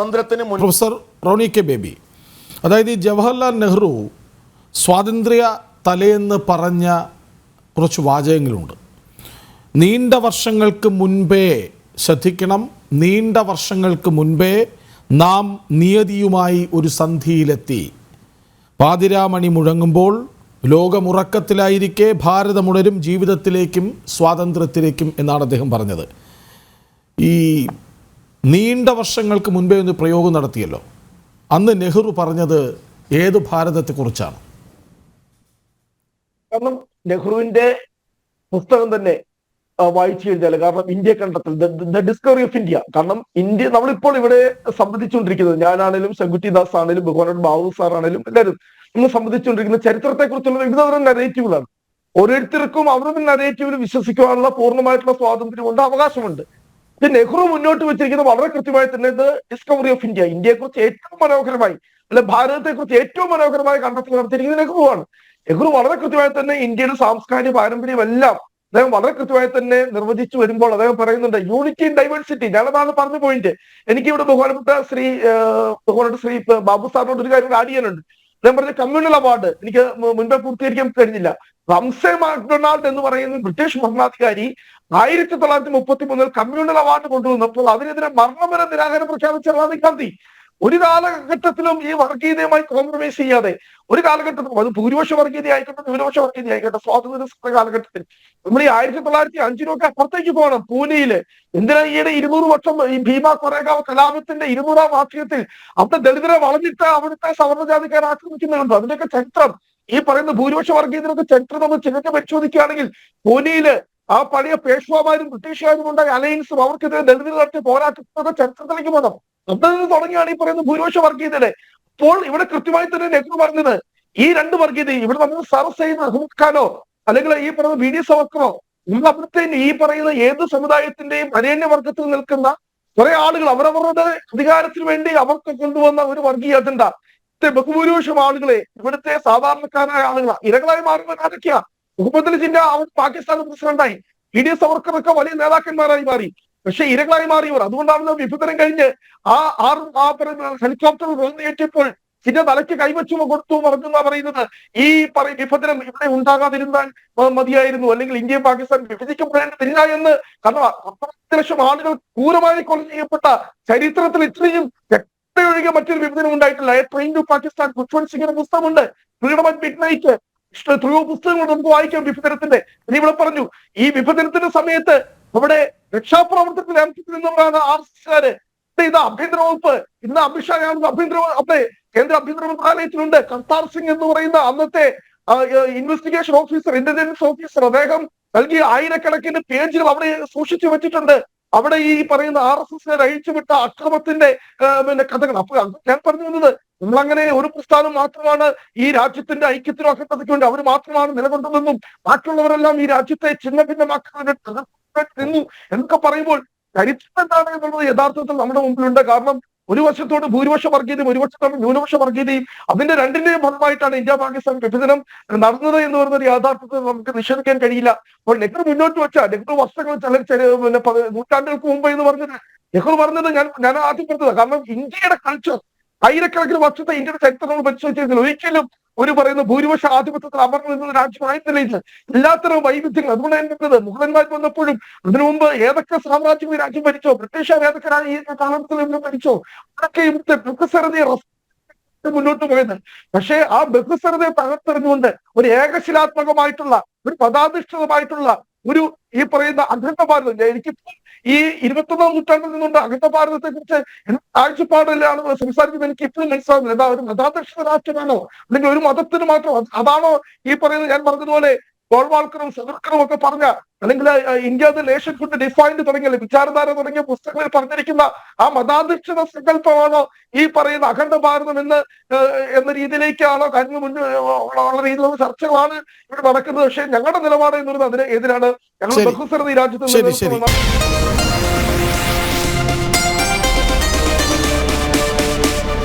സ്വാതന്ത്ര്യത്തിന് professor Roni K baby. അതായത് ഈ ജവഹർലാൽ നെഹ്റു സ്വാതന്ത്ര്യ തലയെന്ന് പറഞ്ഞ കുറച്ച് വാചകങ്ങളുണ്ട്. നീണ്ട വർഷങ്ങൾക്ക് മുൻപേ ശ്രദ്ധിക്കണം നീണ്ട വർഷങ്ങൾക്ക് മുൻപേ നാം നിയതിയുമായി ഒരു സന്ധിയിലെത്തി. പാതിരാമണി മുഴങ്ങുമ്പോൾ ലോകമുറക്കത്തിലായിരിക്കെ ഭാരതമുണരും ജീവിതത്തിലേക്കും സ്വാതന്ത്ര്യത്തിലേക്കും എന്നാണ് അദ്ദേഹം പറഞ്ഞത്. ഈ നീണ്ട വർഷങ്ങൾക്ക് മുൻപേ ഒന്ന് പ്രയോഗം നടത്തിയല്ലോ. അന്ന് നെഹ്റു പറഞ്ഞത് ഏത് ഭാരതത്തെക്കുറിച്ചാണ്? കാരണം നെഹ്റുവിന്റെ പുസ്തകം തന്നെ വായിച്ചു കഴിഞ്ഞാൽ കാരണം ഇന്ത്യ കണ്ടെത്തൽ ദ ഡിസ്കവറി ഓഫ് ഇന്ത്യ കാരണം ഇന്ത്യ നമ്മളിപ്പോൾ ഇവിടെ സംബന്ധിച്ചുകൊണ്ടിരിക്കുന്നത് ഞാനാണേലും ശങ്കുറ്റി ദാസ് ആണേലും ബഹുമാനോട് ബാബു സാർ ആണേലും എല്ലാവരും നമ്മൾ സംബന്ധിച്ചുകൊണ്ടിരിക്കുന്ന ചരിത്രത്തെ കുറിച്ചുള്ള വിവിധതരം നെറേറ്റീവുകളാണ് ഓരോരുത്തർക്കും അവരുടെ നെറേറ്റീവിൽ വിശ്വസിക്കുവാനുള്ള പൂർണമായിട്ടുള്ള സ്വാതന്ത്ര്യമുണ്ട് അവകാശമുണ്ട്. നെഹ്റു മുന്നോട്ട് വെച്ചിരിക്കുന്നത് വളരെ കൃത്യമായി തന്നെ ഡിസ്കവറി ഓഫ് ഇന്ത്യ ഇന്ത്യയെ കുറിച്ച് ഏറ്റവും മനോഹരമായി അല്ലെ ഭാരതത്തെ കുറിച്ച് ഏറ്റവും മനോഹരമായി കണ്ടെത്തൽ നടത്തിയിരിക്കുന്നത് നെഹ്റുവാണ് നെഹ്റു വളരെ കൃത്യമായി തന്നെ ഇന്ത്യയുടെ സാംസ്കാരിക പാരമ്പര്യമെല്ലാം അദ്ദേഹം വളരെ കൃത്യമായി തന്നെ നിർവചിച്ചു വരുമ്പോൾ അദ്ദേഹം പറയുന്നുണ്ട് യൂണിറ്റി ഇൻ ഡൈവേഴ്സിറ്റി ഞാനതാണ് പറഞ്ഞ പോയിന്റ് എനിക്ക് ഇവിടെ ബഹുമാനപ്പെട്ട ശ്രീ ബഹുമാനപ്പെട്ട ശ്രീ ബാബു സാറിനോട് ഒരു കാര്യം ആഡ് ചെയ്യാനുണ്ട്. അദ്ദേഹം പറഞ്ഞ കമ്മ്യൂണൽ അവാർഡ് എനിക്ക് മുൻപേ പൂർത്തീകരിക്കാൻ കഴിഞ്ഞില്ല. റംസെ മാക്ഡൊണാൾഡ് എന്ന് പറയുന്ന ബ്രിട്ടീഷ് ഭരണാധികാരി ആയിരത്തി തൊള്ളായിരത്തി മുപ്പത്തി മൂന്നിൽ കമ്മ്യൂണൽ അവാർഡ് കൊണ്ടുവന്നപ്പോൾ അതിനെതിരെ മരണപര നിരാകരണം പ്രഖ്യാപിച്ച റാണി ഗാന്ധി. ഒരു കാലഘട്ടത്തിലും ഈ വർഗീയതയുമായി കോംപ്രമൈസ് ചെയ്യാതെ ഒരു കാലഘട്ടത്തിലും അത് ഭൂരിപക്ഷ വർഗീയത ആയിക്കോട്ടെ ന്യൂനപക്ഷ വർഗീയത ആയിക്കോട്ടെ സ്വാതന്ത്ര്യ കാലഘട്ടത്തിൽ. നമ്മൾ ഈ ആയിരത്തി തൊള്ളായിരത്തി അഞ്ചിനൊക്കെ അപ്പുറത്തേക്ക് പോകണം. പൂനെയിൽ എന്തിനാ ഈയിടെ ഇരുന്നൂറ് വർഷം ഈ ഭീമ കൊറേഗാവ് കലാപത്തിന്റെ ഇരുന്നൂറാം വാർഷികത്തിൽ അവിടെ ദളിതരെ വളഞ്ഞിട്ട് അവിടുത്തെ സവർണജാതിക്കാരെ ആക്രമിക്കുന്നുണ്ട് അതിന്റെയൊക്കെ ചരിത്രം. ഈ പറയുന്ന ഭൂരിപക്ഷ വർഗീയതയൊക്കെ ചരിത്രം നമ്മൾ ചിലക്ക് പരിശോധിക്കുകയാണെങ്കിൽ പൂനെയിൽ ആ പഴയ പേഷ്വാമാരും ബ്രിട്ടീഷുകാരും ഉണ്ടായ അലയൻസും അവർക്കെതിരെ ദളിതരെ നടത്തിയ പോരാട്ടത്തിന്റെ ചരിത്രത്തിലേക്ക് പോകാം അവിടെ തുടങ്ങിയാണ് ഈ പറയുന്ന ഭൂരിപക്ഷ വർഗീയതയുടെ. അപ്പോൾ ഇവിടെ കൃത്യമായി തന്നെ നെഹ്റു പറഞ്ഞത് ഈ രണ്ട് വർഗീയത ഇവിടെ നമ്മൾ സർസ് ചെയ്യുന്ന അഹമ്മദ് ഖാനോ അല്ലെങ്കിൽ ഈ പറയുന്ന വി ഡി സവർക്കറോ നമ്മൾ അവിടുത്തെ ഈ പറയുന്ന ഏത് സമുദായത്തിന്റെയും അരണ്യവർഗത്തിൽ നിൽക്കുന്ന കുറെ ആളുകൾ അവരവരുടെ അധികാരത്തിന് വേണ്ടി അവർക്ക് കൊണ്ടുവന്ന ഒരു വർഗീയ അജണ്ട ബഹുഭൂരിപക്ഷം ആളുകളെ ഇവിടുത്തെ സാധാരണക്കാരായ ആളുകളാണ് ഇരകളായി മാറുന്ന ആരൊക്കെയാ? മുഹമ്മദ് അലി ജിന്ന അവൻ പാകിസ്ഥാൻ പ്രസിഡന്റായി. ബി ഡി സവർക്കറൊക്കെ വലിയ നേതാക്കന്മാരായി മാറി. പക്ഷെ ഇരകളായി മാറിയവർ. അതുകൊണ്ടാണല്ലോ വിഭജനം കഴിഞ്ഞ് ആ ആറ് ആ പറയുന്ന ഹെലികോപ്റ്റർ റോന്നേറ്റപ്പോൾ ചിന്ന തലയ്ക്ക് കൈവച്ചു കൊടുത്തു എന്നാ പറയുന്നത്. ഈ പറയും വിഭജനം ഇവിടെ ഉണ്ടാകാതിരുന്നാൽ മതിയായിരുന്നു. അല്ലെങ്കിൽ ഇന്ത്യയും പാകിസ്ഥാൻ വിഭജിക്കപ്പെടേണ്ടതില്ല എന്ന് കാരണം പത്ത് ലക്ഷം ആളുകൾ ക്രൂരമായി കൊല ചെയ്യപ്പെട്ട ചരിത്രത്തിൽ ഇത്രയും ഒഴികെ മറ്റൊരു വിഭജനം ഉണ്ടായിട്ടില്ല. ട്രെയിൻ ടു പാകിസ്ഥാൻ ഖുഷ്വന്ത് സിംഗിന്റെ പുസ്തകമുണ്ട്. ഫ്രീഡം അറ്റ് മിഡ് നൈറ്റ് എത്രയോ പുസ്തകങ്ങൾ നമുക്ക് വായിക്കാം വിഭജനത്തിന്റെ. ഇവിടെ പറഞ്ഞു ഈ വിഭജനത്തിന്റെ സമയത്ത് അവിടെ രക്ഷാപ്രവർത്തനത്തിൽ ഏർപ്പെട്ടിരുന്നവരാണ് ആർ എസ് ഇത് ആഭ്യന്തര വകുപ്പ്. ഇന്ന് അമിത്ഷായാണ് ആഭ്യന്തര അതെ കേന്ദ്ര ആഭ്യന്തര മന്ത്രാലയത്തിലുണ്ട്. കർത്താർ സിംഗ് എന്ന് പറയുന്ന അന്നത്തെ ഇൻവെസ്റ്റിഗേഷൻ ഓഫീസർ ഇന്റലിജൻസ് ഓഫീസർ അദ്ദേഹം നൽകിയ ആയിരക്കണക്കിന് പേജുകൾ അവിടെ സൂക്ഷിച്ചു വെച്ചിട്ടുണ്ട്. അവിടെ ഈ പറയുന്ന ആർ എസ് എസിനെ അഴിച്ചുവിട്ട അക്രമത്തിന്റെ പിന്നെ കഥകൾ. അപ്പൊ ഞാൻ പറഞ്ഞു വന്നത് നമ്മളങ്ങനെ ഒരു പ്രസ്ഥാനം മാത്രമാണ് ഈ രാജ്യത്തിന്റെ ഐക്യത്തിനും അഖണ്ഡതയ്ക്കും വേണ്ടി അവർ മാത്രമാണ് നിലകൊണ്ടതെന്നും ബാക്കിയുള്ളവരെല്ലാം ഈ രാജ്യത്തെ ചിഹ്ന ഭിന്നമാക്കുന്നതിന് നിന്നു എന്നൊക്കെ പറയുമ്പോൾ ചരിത്രം എന്താണ് എന്നുള്ളത് യഥാർത്ഥത്തിൽ നമ്മുടെ മുമ്പിലുണ്ട്. കാരണം ഒരു വശത്തോട് ഭൂരിപക്ഷ വർഗീയതയും ഒരു വശത്തോട് ന്യൂനപക്ഷ വർഗീയതയും അതിന്റെ രണ്ടിന്റെയും ഫലമായിട്ടാണ് ഇന്ത്യ പാകിസ്ഥാൻ വിഭജനം നടന്നത് എന്ന് പറയുന്നത് യാഥാർത്ഥ്യത്തിൽ നമുക്ക് നിഷേധിക്കാൻ കഴിയില്ല. അപ്പോൾ നെഹ്റു മുന്നോട്ട് വെച്ച നെഹ്റു വർഷങ്ങൾ ചില പിന്നെ നൂറ്റാണ്ടുകൾക്ക് മുമ്പ് എന്ന് പറഞ്ഞത് നെഹ്റു പറഞ്ഞത് ഞാൻ ഞാൻ ആദ്യം പറഞ്ഞത് കാരണം ഇന്ത്യയുടെ കൾച്ചർ ആയിരക്കണക്കിന് വർഷത്തെ ഇന്ത്യയുടെ ചരിത്രം നമ്മൾ പരിശോധിച്ചിരുന്നില്ല ഒരിക്കലും ഒരു പറയുന്ന ഭൂരിപക്ഷ ആധിപത്യത്തിൽ അമർന്നു നിന്ന രാജ്യമായിരുന്നില്ല ഇത് എല്ലാത്തരം വൈവിധ്യങ്ങൾ. അതുകൊണ്ട് പറഞ്ഞത് മുഗളന്മാർ വന്നപ്പോഴും അതിനു മുമ്പ് ഏതൊക്കെ സാമ്രാജ്യങ്ങൾ രാജ്യം ഭരിച്ചോ ബ്രിട്ടീഷുകാർ ഏതൊക്കെ കാലഘട്ടത്തിൽ ഇവിടെ ഭരിച്ചോ അതൊക്കെ ഇവിടുത്തെ ബഹുസരതയെ മുന്നോട്ട് പോയത് പക്ഷേ ആ ബഹുസരതയെ തകർത്തെറിഞ്ഞുകൊണ്ട് ഒരു ഏകശിലാത്മകമായിട്ടുള്ള ഒരു പദാധിഷ്ഠിതമായിട്ടുള്ള ഒരു ഈ പറയുന്ന അഖണ്ഡ ഭാരതം എനിക്കിപ്പോൾ ഈ ഇരുപത്തൊന്നാം നൂറ്റാണ്ടിൽ നിന്നുകൊണ്ട് അഖണ്ഡ ഭാരതത്തെ കുറിച്ച് കാഴ്ചപ്പാടിലാണ് സംസാരിക്കുന്നത് എനിക്ക് ഇപ്പോഴും മനസ്സിലാവുന്നില്ല എന്താ ഒരു മതാദർശ രാഷ്ട്രമാണോ? അല്ലെങ്കിൽ ഒരു മതത്തിന് മാത്രം അതാണോ ഈ പറയുന്നത് ഞാൻ പറഞ്ഞതുപോലെ ഗോൾവാൾക്കറും സദർക്കറും ഒക്കെ പറഞ്ഞ അല്ലെങ്കിൽ India the nationhood defined തുടങ്ങിയ വിചാരധാര തുടങ്ങിയ പുസ്തകങ്ങളിൽ പറഞ്ഞിരിക്കുന്ന ആ മതാധിഷ്ഠിത സങ്കല്പമാണോ ഈ പറയുന്ന അഖണ്ഡ ഭാരതം എന്ന് എന്ന രീതിയിലേക്കാണോ കാര്യങ്ങൾ മുന്നിൽ ഉള്ള രീതിയിലുള്ള ചർച്ചകളാണ് ഇവിടെ നടക്കുന്നത്. പക്ഷേ ഞങ്ങളുടെ നിലപാട് എന്ന് പറയുന്നത് അതിന് എതിരാണ്. ഞങ്ങൾ. ബഹുസ്വരത ഈ രാജ്യത്ത്